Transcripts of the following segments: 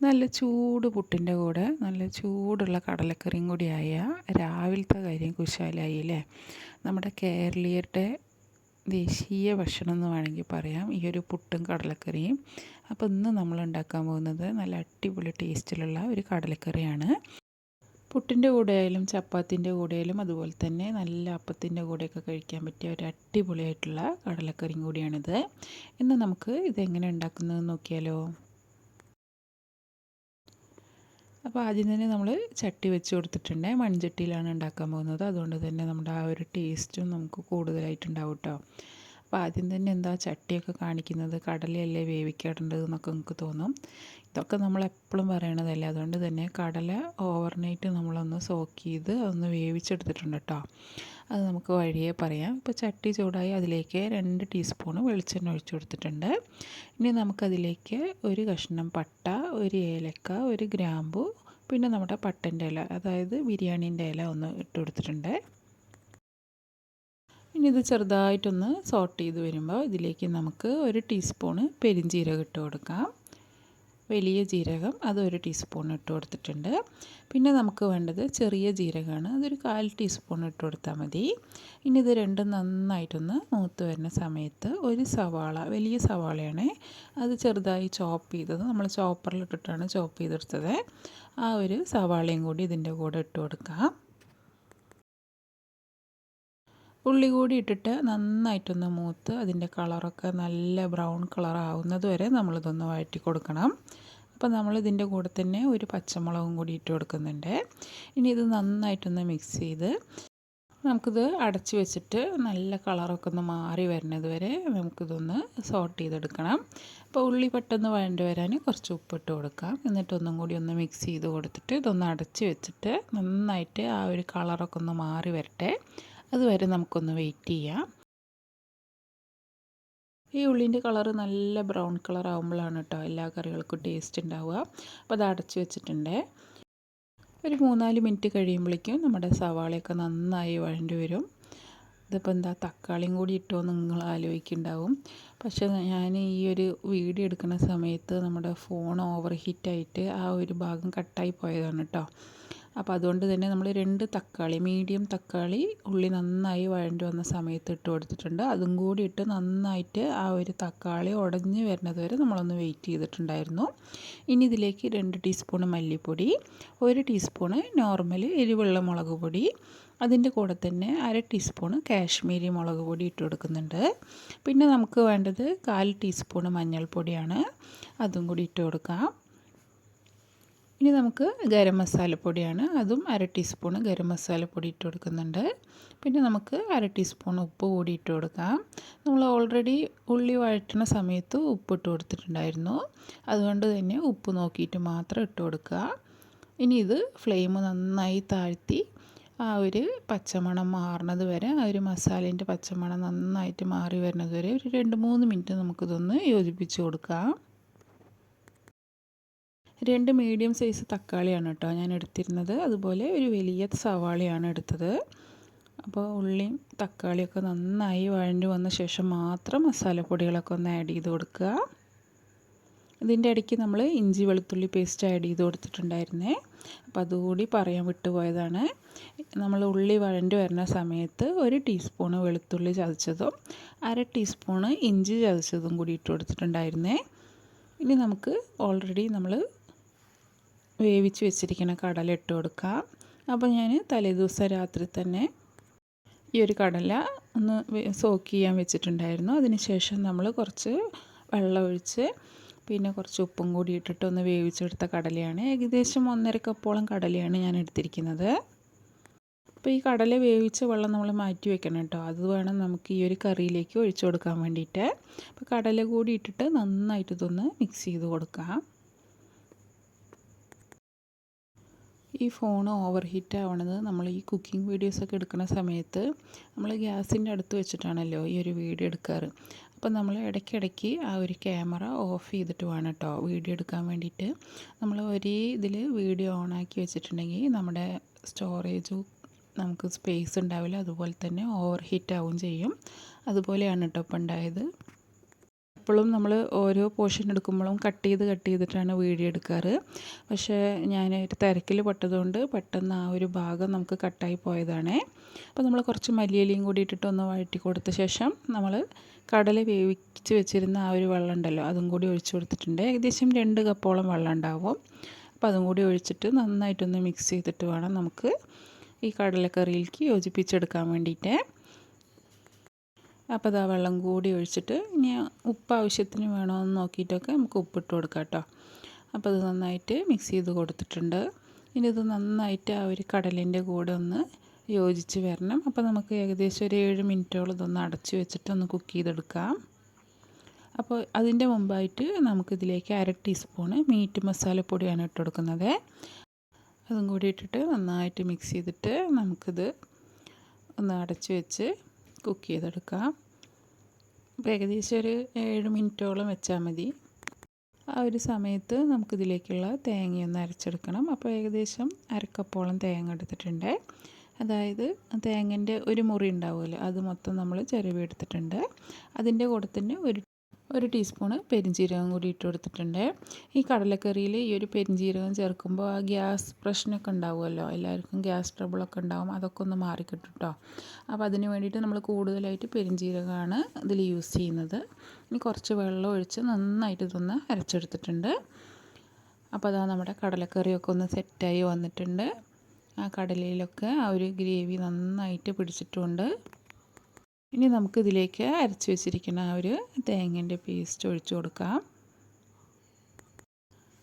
നല്ല ചൂട് പുട്ടിന്റെ കൂടെ നല്ല ചൂടുള്ള കടലക്കറിയും കൂടി ആയ രാവിലത്തെ കാര്യം കുശാലായി അല്ലേ നമ്മുടെ കേരളീയരുടെ ദേശീയ ഭക്ഷണം എന്ന് വേണമെങ്കിൽ പറയാം. ഈ ഒരു പുട്ടും കടലക്കറിയും. അപ്പോൾ ഇന്ന് നമ്മൾ ഉണ്ടാക്കാൻ പോകുന്നത് നല്ല അടിപൊളി ടേസ്റ്റിലുള്ള ഒരു കടലക്കറിയാണ്. പുട്ടിന്റെ കൂടെ ആയാലും ചപ്പാത്തിന്റെ കൂടെ ആയാലും അതുപോലെ തന്നെ നല്ല അപ്പത്തിന്റെ കൂടെയൊക്കെ കഴിക്കാൻ പറ്റിയ ഒരു അടിപൊളിയായിട്ടുള്ള കടലക്കറിയും കൂടിയാണിത്. ഇന്ന് നമുക്ക് ഇതെങ്ങനെ ഉണ്ടാക്കുന്നതെന്ന് നോക്കിയാലോ? അപ്പോൾ ആദ്യം തന്നെ നമ്മൾ ചട്ടി വെച്ച് കൊടുത്തിട്ടുണ്ട്. മൺചട്ടിയിലാണ് ഉണ്ടാക്കാൻ പോകുന്നത്. അതുകൊണ്ട് തന്നെ നമ്മുടെ ആ ഒരു ടേസ്റ്റും നമുക്ക് കൂടുതലായിട്ടുണ്ടാവും കേട്ടോ അപ്പോൾ ആദ്യം തന്നെ എന്താ ചട്ടിയൊക്കെ കാണിക്കുന്നത്? കടലയല്ലേ വേവിക്കേണ്ടത് എന്നൊക്കെ നമുക്ക് തോന്നും. ഇതൊക്കെ നമ്മൾ എപ്പോഴും പറയണതല്ലേ. അതുകൊണ്ട് തന്നെ കടല ഓവർനൈറ്റ് നമ്മളൊന്ന് സോക്ക് ചെയ്ത് അതൊന്ന് വേവിച്ചെടുത്തിട്ടുണ്ട് കേട്ടോ. അത് നമുക്ക് വഴിയേ പറയാം. ഇപ്പോൾ ചട്ടി ചൂടായി അതിലേക്ക് രണ്ട് ടീസ്പൂൺ വെളിച്ചെണ്ണ ഒഴിച്ചു കൊടുത്തിട്ടുണ്ട്. ഇനി നമുക്കതിലേക്ക് ഒരു കഷ്ണം പട്ട ഒരു ഏലക്ക ഒരു ഗ്രാമ്പു പിന്നെ നമ്മുടെ പട്ടന്റെ ഇല അതായത് ബിരിയാണീന്റെ ഇല ഒന്ന് ഇട്ട് കൊടുത്തിട്ടുണ്ട്. ഇനി ഇത് ചെറുതായിട്ടൊന്ന് സോട്ട് ചെയ്ത് വരുമ്പോൾ ഇതിലേക്ക് നമുക്ക് ഒരു ടീസ്പൂണ് പെരിഞ്ചീരകം ഇട്ട് കൊടുക്കാം. വലിയ ജീരകം അത് ഒരു ടീസ്പൂൺ ഇട്ട് കൊടുത്തിട്ടുണ്ട്. പിന്നെ നമുക്ക് വേണ്ടത് ചെറിയ ജീരകമാണ്. അതൊരു കാൽ ടീസ്പൂൺ ഇട്ട് കൊടുത്താൽ മതി. ഇനി ഇത് രണ്ടും നന്നായിട്ടൊന്ന് മൂത്ത് വരുന്ന സമയത്ത് ഒരു സവാള വലിയ സവാളയാണ്. അത് ചെറുതായി ചോപ്പ് ചെയ്തത്. നമ്മൾ ചോപ്പറിലിട്ടിട്ടാണ് ചോപ്പ് ചെയ്തെടുത്തത്. ആ ഒരു സവാളയും കൂടി ഇതിന്റെ കൂടെ ഇട്ട് കൊടുക്കാം. ഉള്ളി കൂടി ഇട്ടിട്ട് നന്നായിട്ടൊന്ന് മൂത്ത് അതിന്റെ കളറൊക്കെ നല്ല ബ്രൗൺ കളർ ആവുന്നത് വരെ നമ്മളിതൊന്ന് വഴറ്റി കൊടുക്കണം. അപ്പോൾ നമ്മൾ ഇതിന്റെ കൂടെ തന്നെ ഒരു പച്ചമുളകും കൂടി ഇട്ട് കൊടുക്കുന്നുണ്ട്. ഇനി ഇത് നന്നായിട്ടൊന്ന് മിക്സ് ചെയ്ത് നമുക്കിത് അടച്ച് വെച്ചിട്ട് നല്ല കളറൊക്കെ ഒന്ന് മാറി വരുന്നത് വരെ നമുക്കിതൊന്ന് സോട്ട് ചെയ്തെടുക്കണം. അപ്പോൾ ഉള്ളി പെട്ടെന്ന് വഴണ്ട് വരാൻ കുറച്ച് ഉപ്പിട്ട് കൊടുക്കാം. എന്നിട്ടൊന്നും കൂടി ഒന്ന് മിക്സ് ചെയ്ത് കൊടുത്തിട്ട് ഇതൊന്ന് അടച്ച് വെച്ചിട്ട് നന്നായിട്ട് ആ ഒരു കളറൊക്കെ ഒന്ന് മാറി വരട്ടെ. അതുവരെ നമുക്കൊന്ന് വെയിറ്റ് ചെയ്യാം. ഈ ഉള്ളിന്റെ കളറ് നല്ല ബ്രൗൺ കളർ ആകുമ്പോഴാണ് കേട്ടോ എല്ലാ കറികൾക്കും ടേസ്റ്റ് ഉണ്ടാവുക അപ്പോൾ അത് അടച്ചു വെച്ചിട്ടുണ്ട്. ഒരു മൂന്നാൽ മിനിറ്റ് കഴിയുമ്പോഴേക്കും നമ്മുടെ സവാളയൊക്കെ നന്നായി വഴണ്ടി വരും. ഇതിപ്പോൾ എന്താ തക്കാളിയും കൂടി ഇട്ടോ നിങ്ങൾ ആലോചിക്കുന്നുണ്ടാവും. പക്ഷേ ഞാൻ ഈ ഒരു വീഡിയോ എടുക്കുന്ന സമയത്ത് നമ്മുടെ ഫോൺ ഓവർ ഹീറ്റായിട്ട് ആ ഒരു ഭാഗം കട്ടായി പോയതാണ് കേട്ടോ അപ്പോൾ അതുകൊണ്ട് തന്നെ നമ്മൾ രണ്ട് തക്കാളി മീഡിയം തക്കാളി ഉള്ളി നന്നായി വഴണ്ടി വന്ന സമയത്ത് ഇട്ട് കൊടുത്തിട്ടുണ്ട്. അതും കൂടി ഇട്ട് നന്നായിട്ട് ആ ഒരു തക്കാളി ഉടഞ്ഞ് വരുന്നത് വരെ നമ്മളൊന്ന് വെയിറ്റ് ചെയ്തിട്ടുണ്ടായിരുന്നു. ഇനി ഇതിലേക്ക് രണ്ട് ടീസ്പൂൺ മല്ലിപ്പൊടി ഒരു ടീസ്പൂണ് നോർമൽ എരിവെള്ള മുളക് പൊടി അതിന്റെ കൂടെ തന്നെ അര ടീസ്പൂണ് കാശ്മീരി മുളക് പൊടി ഇട്ട് കൊടുക്കുന്നുണ്ട്. പിന്നെ നമുക്ക് വേണ്ടത് കാൽ ടീസ്പൂണ് മഞ്ഞൾപ്പൊടിയാണ്. അതും കൂടി ഇട്ട് കൊടുക്കാം. ഇനി നമുക്ക് ഗരം മസാലപ്പൊടിയാണ്. അതും അര ടീസ്പൂൺ ഗരം മസാലപ്പൊടി ഇട്ട് കൊടുക്കുന്നുണ്ട്. പിന്നെ നമുക്ക് അര ടീസ്പൂൺ ഉപ്പ് കൂടി ഇട്ട് കൊടുക്കാം. നമ്മൾ ഓൾറെഡി ഉള്ളി വഴറ്റുന്ന സമയത്ത് ഉപ്പ് ഇട്ട് കൊടുത്തിട്ടുണ്ടായിരുന്നു. അതുകൊണ്ട് തന്നെ ഉപ്പ് നോക്കിയിട്ട് മാത്രം ഇട്ട് കൊടുക്കുക. ഇനി ഇത് ഫ്ലെയിം നന്നായി താഴ്ത്തി ആ ഒരു പച്ചമണം മാറുന്നത് വരെ ആ ഒരു മസാലേന്റെ പച്ചമണം നന്നായിട്ട് മാറി വരുന്നത് വരെ ഒരു രണ്ട് മൂന്ന് മിനിറ്റ് നമുക്കിതൊന്ന് യോജിപ്പിച്ച് കൊടുക്കാം. രണ്ട് മീഡിയം സൈസ് തക്കാളിയാണ് കേട്ടോ ഞാൻ എടുത്തിരുന്നത്. അതുപോലെ ഒരു വലിയ സവാളയാണ് എടുത്തത്. അപ്പോൾ ഉള്ളിയും തക്കാളിയൊക്കെ നന്നായി വഴണ്ടി വന്ന ശേഷം മാത്രം മസാലപ്പൊടികളൊക്കെ ഒന്ന് ആഡ് ചെയ്ത് കൊടുക്കുക. ഇതിന്റെ ഇടയ്ക്ക് നമ്മൾ ഇഞ്ചി വെളുത്തുള്ളി പേസ്റ്റ് ആഡ് ചെയ്ത് കൊടുത്തിട്ടുണ്ടായിരുന്നേ. അപ്പോൾ അതുകൂടി പറയാൻ വിട്ടുപോയതാണ്. നമ്മൾ ഉള്ളി വഴണ്ടി വരുന്ന സമയത്ത് ഒരു ടീസ്പൂണ് വെളുത്തുള്ളി ചതച്ചതും അര ടീസ്പൂണ് ഇഞ്ചി ചതച്ചതും കൂടി ഇട്ട് കൊടുത്തിട്ടുണ്ടായിരുന്നേ. ഇനി നമുക്ക് ഓൾറെഡി നമ്മൾ വേവിച്ച് വെച്ചിരിക്കുന്ന കടല ഇട്ട് കൊടുക്കുക. അപ്പോൾ ഞാൻ തലേദിവസം രാത്രി തന്നെ ഈ ഒരു കടല ഒന്ന് സോക്ക് ചെയ്യാൻ വെച്ചിട്ടുണ്ടായിരുന്നു. അതിനുശേഷം നമ്മൾ കുറച്ച് വെള്ളം ഒഴിച്ച് പിന്നെ കുറച്ച് ഉപ്പും കൂടി ഇട്ടിട്ട് ഒന്ന് വേവിച്ചെടുത്ത കടലയാണ്. ഏകദേശം ഒന്നര കപ്പോളം കടലയാണ് ഞാൻ എടുത്തിരിക്കുന്നത്. അപ്പോൾ ഈ കടല വേവിച്ച വെള്ളം നമ്മൾ മാറ്റി വെക്കണം കേട്ടോ. അത് വേണം നമുക്ക് ഈ ഒരു കറിയിലേക്ക് ഒഴിച്ചു കൊടുക്കാൻ വേണ്ടിയിട്ട്. അപ്പോൾ കടല കൂടി ഇട്ടിട്ട് നന്നായിട്ട് ഇതൊന്ന് മിക്സ് ചെയ്ത് കൊടുക്കാം. ഈ ഫോൺ ഓവർ ഹീറ്റ് ആവണത് നമ്മൾ ഈ കുക്കിംഗ് വീഡിയോസൊക്കെ എടുക്കുന്ന സമയത്ത് നമ്മൾ ഗ്യാസിന്റെ അടുത്ത് വെച്ചിട്ടാണല്ലോ ഈ ഒരു വീഡിയോ എടുക്കാറ്. അപ്പോൾ നമ്മൾ ഇടയ്ക്കിടയ്ക്ക് ആ ഒരു ക്യാമറ ഓഫ് ചെയ്തിട്ട് വേണം കേട്ടോ വീഡിയോ എടുക്കാൻ വേണ്ടിയിട്ട്. നമ്മൾ ഒരേ ഇതിൽ വീഡിയോ ഓണാക്കി വെച്ചിട്ടുണ്ടെങ്കിൽ നമ്മുടെ സ്റ്റോറേജ് നമുക്ക് സ്പേസ് ഉണ്ടാവില്ല. അതുപോലെ തന്നെ ഓവർ ഹീറ്റ് ആവും ചെയ്യും. അതുപോലെയാണ് കേട്ടോ ഇപ്പം ഉണ്ടായത്. എപ്പോഴും നമ്മൾ ഓരോ പോർഷൻ എടുക്കുമ്പോഴും കട്ട് ചെയ്ത് കട്ട് ചെയ്തിട്ടാണ് വീഡിയോ എടുക്കാറ്. പക്ഷേ ഞാൻ തിരക്കിൽ പെട്ടതുകൊണ്ട് പെട്ടെന്ന് ആ ഒരു ഭാഗം നമുക്ക് കട്ടായി പോയതാണേ. അപ്പോൾ നമ്മൾ കുറച്ച് മല്ലിയിലയും കൂടി ഇട്ടിട്ട് ഒന്ന് വഴറ്റി കൊടുത്ത ശേഷം നമ്മൾ കടല വേവിച്ച് വെച്ചിരുന്ന ആ ഒരു വെള്ളം ഉണ്ടല്ലോ അതും കൂടി ഒഴിച്ചു കൊടുത്തിട്ടുണ്ട്. ഏകദേശം രണ്ട് കപ്പോളം വെള്ളം ഉണ്ടാവും. അപ്പോൾ അതും കൂടി ഒഴിച്ചിട്ട് നന്നായിട്ടൊന്ന് മിക്സ് ചെയ്തിട്ട് വേണം നമുക്ക് ഈ കടലക്കറിയിലേക്ക് യോജിപ്പിച്ചെടുക്കാൻ വേണ്ടിയിട്ട്. അപ്പോൾ അതാ വെള്ളം കൂടി ഒഴിച്ചിട്ട് ഇനി ഉപ്പ് ആവശ്യത്തിന് വേണമെന്ന് നോക്കിയിട്ടൊക്കെ നമുക്ക് ഉപ്പിട്ട് കൊടുക്കാം കേട്ടോ. അപ്പോൾ ഇത് നന്നായിട്ട് മിക്സ് ചെയ്ത് കൊടുത്തിട്ടുണ്ട്. ഇനി ഇത് നന്നായിട്ട് ആ ഒരു കടലിന്റെ കൂടെ ഒന്ന് യോജിച്ച് വരണം. അപ്പോൾ നമുക്ക് ഏകദേശം ഒരു ഏഴ് മിനിറ്റോളം ഇതൊന്ന് അടച്ച് വെച്ചിട്ട് ഒന്ന് കുക്ക് ചെയ്തെടുക്കാം. അപ്പോൾ അതിന്റെ മുമ്പായിട്ട് നമുക്കിതിലേക്ക് അര ടീസ്പൂണ് മീറ്റ് മസാലപ്പൊടിയാണ് ഇട്ട് കൊടുക്കുന്നത്. അതും കൂടി ഇട്ടിട്ട് നന്നായിട്ട് മിക്സ് ചെയ്തിട്ട് നമുക്കിത് ഒന്ന് അടച്ച് വെച്ച് കുക്ക് ചെയ്തെടുക്കാം അപ്പോൾ ഏകദേശം ഒരു ഏഴ് മിനിറ്റോളം വെച്ചാൽ മതി. ആ ഒരു സമയത്ത് നമുക്കിതിലേക്കുള്ള തേങ്ങയൊന്ന് അരച്ചെടുക്കണം. അപ്പോൾ ഏകദേശം അരക്കപ്പോളം തേങ്ങ എടുത്തിട്ടുണ്ട്. അതായത് തേങ്ങന്റെ ഒരു മുറി ഉണ്ടാവുമല്ലോ അത് മൊത്തം നമ്മൾ ചിരവി എടുത്തിട്ടുണ്ട്. അതിന്റെ കൂടെ തന്നെ ഒരു ഒരു ടീസ്പൂണ് പെരിഞ്ജീരകം കൂടി ഇട്ട് കൊടുത്തിട്ടുണ്ട്. ഈ കടലക്കറിയിൽ ഈ ഒരു പെരിഞ്ജീരകം ചേർക്കുമ്പോൾ ആ ഗ്യാസ് പ്രശ്നമൊക്കെ ഉണ്ടാവുമല്ലോ. എല്ലാവർക്കും ഗ്യാസ് ട്രബിളൊക്കെ ഉണ്ടാവും. അതൊക്കെ ഒന്ന് മാറിക്കിട്ടും കേട്ടോ അപ്പോൾ അതിന് വേണ്ടിയിട്ട് നമ്മൾ കൂടുതലായിട്ട് പെരിഞ്ജീരകമാണ് ഇതിൽ യൂസ് ചെയ്യുന്നത്. ഇനി കുറച്ച് വെള്ളം ഒഴിച്ച് നന്നായിട്ട് ഇതൊന്ന് അരച്ചെടുത്തിട്ടുണ്ട്. അപ്പോൾ അതാ നമ്മുടെ കടലക്കറിയൊക്കെ ഒന്ന് സെറ്റായി വന്നിട്ടുണ്ട്. ആ കടലയിലൊക്കെ ആ ഒരു ഗ്രേവി നന്നായിട്ട് പിടിച്ചിട്ടുണ്ട്. ഇനി നമുക്കിതിലേക്ക് അരച്ച് വെച്ചിരിക്കുന്ന ഒരു തേങ്ങന്റെ പേസ്റ്റ് ഒഴിച്ചു കൊടുക്കാം.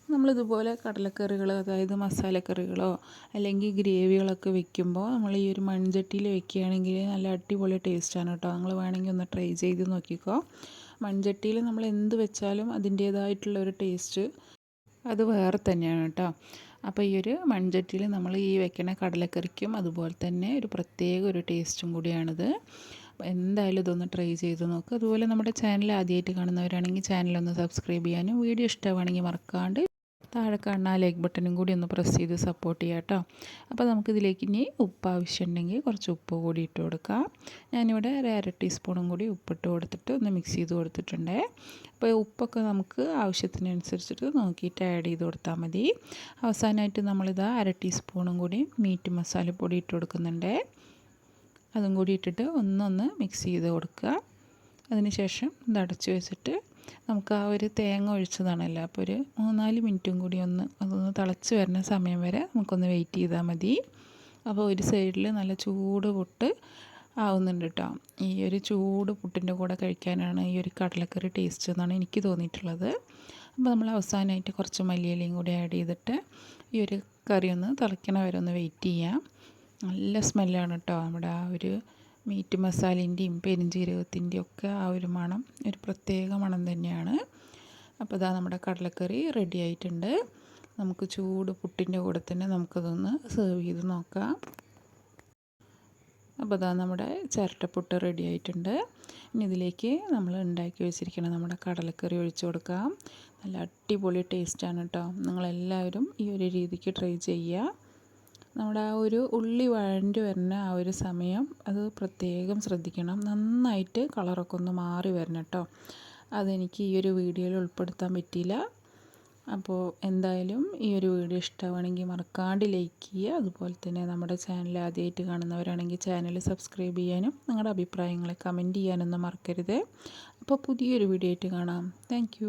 നമ്മളിതുപോലെ കടലക്കറികൾ അതായത് മസാലക്കറികളോ അല്ലെങ്കിൽ ഗ്രേവികളൊക്കെ വെക്കുമ്പോൾ നമ്മൾ ഈ ഒരു മൺചട്ടിയിൽ വെക്കുകയാണെങ്കിൽ നല്ല അടിപൊളി ടേസ്റ്റാണ് കേട്ടോ. നിങ്ങൾ വേണമെങ്കിൽ ഒന്ന് ട്രൈ ചെയ്ത് നോക്കിക്കോ. മൺചട്ടിയിൽ നമ്മൾ എന്ത് വെച്ചാലും അതിന്റേതായിട്ടുള്ള ഒരു ടേസ്റ്റ് അത് വേറെ തന്നെയാണ് കേട്ടോ. അപ്പോൾ ഈ ഒരു മൺചട്ടിയിൽ നമ്മൾ ഈ വെക്കണ കടലക്കറിക്കും അതുപോലെ തന്നെ ഒരു പ്രത്യേക ഒരു ടേസ്റ്റും കൂടിയാണിത്. എന്തായാലും ഇതൊന്ന് ട്രൈ ചെയ്ത് നോക്ക്. അതുപോലെ നമ്മുടെ ചാനൽ ആദ്യമായിട്ട് കാണുന്നവരാണെങ്കിൽ ചാനലൊന്ന് സബ്സ്ക്രൈബ് ചെയ്യാനും വീഡിയോ ഇഷ്ടമാണെങ്കിൽ മറക്കാണ്ട് താഴെ കാണുന്ന ആ ലൈക്ക് ബട്ടണും കൂടി ഒന്ന് പ്രസ് ചെയ്ത് സപ്പോർട്ട് ചെയ്യാം കേട്ടോ അപ്പോൾ നമുക്കിതിലേക്ക് ഇനി ഉപ്പ് ആവശ്യമുണ്ടെങ്കിൽ കുറച്ച് ഉപ്പ് കൂടി ഇട്ട് കൊടുക്കാം. ഞാനിവിടെ ഒരു അര ടീസ്പൂണും കൂടി ഉപ്പിട്ട് കൊടുത്തിട്ട് ഒന്ന് മിക്സ് ചെയ്ത് കൊടുത്തിട്ടുണ്ട്. അപ്പോൾ ഉപ്പൊക്കെ നമുക്ക് ആവശ്യത്തിനനുസരിച്ചിട്ട് നോക്കിയിട്ട് ആഡ് ചെയ്ത് കൊടുത്താൽ മതി. അവസാനമായിട്ട് നമ്മളിതാ അര ടീസ്പൂണും കൂടി മീറ്റ് മസാലപ്പൊടി ഇട്ട് കൊടുക്കുന്നുണ്ട്. അതും കൂടി ഇട്ടിട്ട് ഒന്നൊന്ന് മിക്സ് ചെയ്ത് കൊടുക്കുക. അതിനുശേഷം ഇത് അടച്ചു വെച്ചിട്ട് നമുക്ക് ആ ഒരു തേങ്ങ ഒഴിച്ചതാണല്ലോ. അപ്പോൾ ഒരു മൂന്നാൽ മിനിറ്റും കൂടി ഒന്ന് അതൊന്ന് തിളച്ച് വരുന്ന സമയം വരെ നമുക്കൊന്ന് വെയിറ്റ് ചെയ്താൽ മതി. അപ്പോൾ ഒരു സൈഡിൽ നല്ല ചൂട് പുട്ട് ആവുന്നുണ്ട് കേട്ടോ ഈ ഒരു ചൂട് പുട്ടിന്റെ കൂടെ കഴിക്കാനാണ് ഈ ഒരു കടലക്കറി ടേസ്റ്റ് എന്നാണ് എനിക്ക് തോന്നിയിട്ടുള്ളത്. അപ്പോൾ നമ്മൾ അവസാനമായിട്ട് കുറച്ച് മല്ലിയിലയും കൂടി ആഡ് ചെയ്തിട്ട് ഈ ഒരു കറി ഒന്ന് തിളയ്ക്കണ വരെ ഒന്ന് വെയിറ്റ് ചെയ്യാം. നല്ല സ്മെല്ലാണ് കേട്ടോ നമ്മുടെ ആ ഒരു മീറ്റ് മസാലേന്റെയും പെരിഞ്ജീരകത്തിന്റെയും ഒക്കെ ആ ഒരു മണം ഒരു പ്രത്യേക മണം തന്നെയാണ്. അപ്പോൾ ഇതാ നമ്മുടെ കടലക്കറി റെഡി ആയിട്ടുണ്ട്. നമുക്ക് ചൂട് പുട്ടിന്റെ കൂടെ തന്നെ നമുക്കതൊന്ന് സെർവ് ചെയ്ത് നോക്കാം. അപ്പോൾ ഇതാ നമ്മുടെ ചിരട്ടപ്പുട്ട് റെഡി ആയിട്ടുണ്ട്. ഇനി ഇതിലേക്ക് നമ്മൾ ഉണ്ടാക്കി വെച്ചിരിക്കണം നമ്മുടെ കടലക്കറി ഒഴിച്ചു കൊടുക്കാം. നല്ല അടിപൊളി ടേസ്റ്റാണ് കേട്ടോ. നിങ്ങളെല്ലാവരും ഈ ഒരു രീതിക്ക് ട്രൈ ചെയ്യുക. നമ്മുടെ ആ ഒരു ഉള്ളി വഴണ്ടി വരുന്ന ആ ഒരു സമയം അത് പ്രത്യേകം ശ്രദ്ധിക്കണം. നന്നായിട്ട് കളറൊക്കെ ഒന്ന് മാറി വരണം കേട്ടോ. അതെനിക്ക് ഈ ഒരു വീഡിയോയിൽ ഉൾപ്പെടുത്താൻ പറ്റിയില്ല. അപ്പോൾ എന്തായാലും ഈ ഒരു വീഡിയോ ഇഷ്ടമാണെങ്കിൽ മറക്കാണ്ട് ലൈക്ക് ചെയ്യുക. അതുപോലെ തന്നെ നമ്മുടെ ചാനൽ ആദ്യമായിട്ട് കാണുന്നവരാണെങ്കിൽ ചാനൽ സബ്സ്ക്രൈബ് ചെയ്യാനും നിങ്ങളുടെ അഭിപ്രായങ്ങളെ കമന്റ് ചെയ്യാനൊന്നും മറക്കരുത്. അപ്പോൾ പുതിയൊരു വീഡിയോ ആയിട്ട് കാണാം. താങ്ക്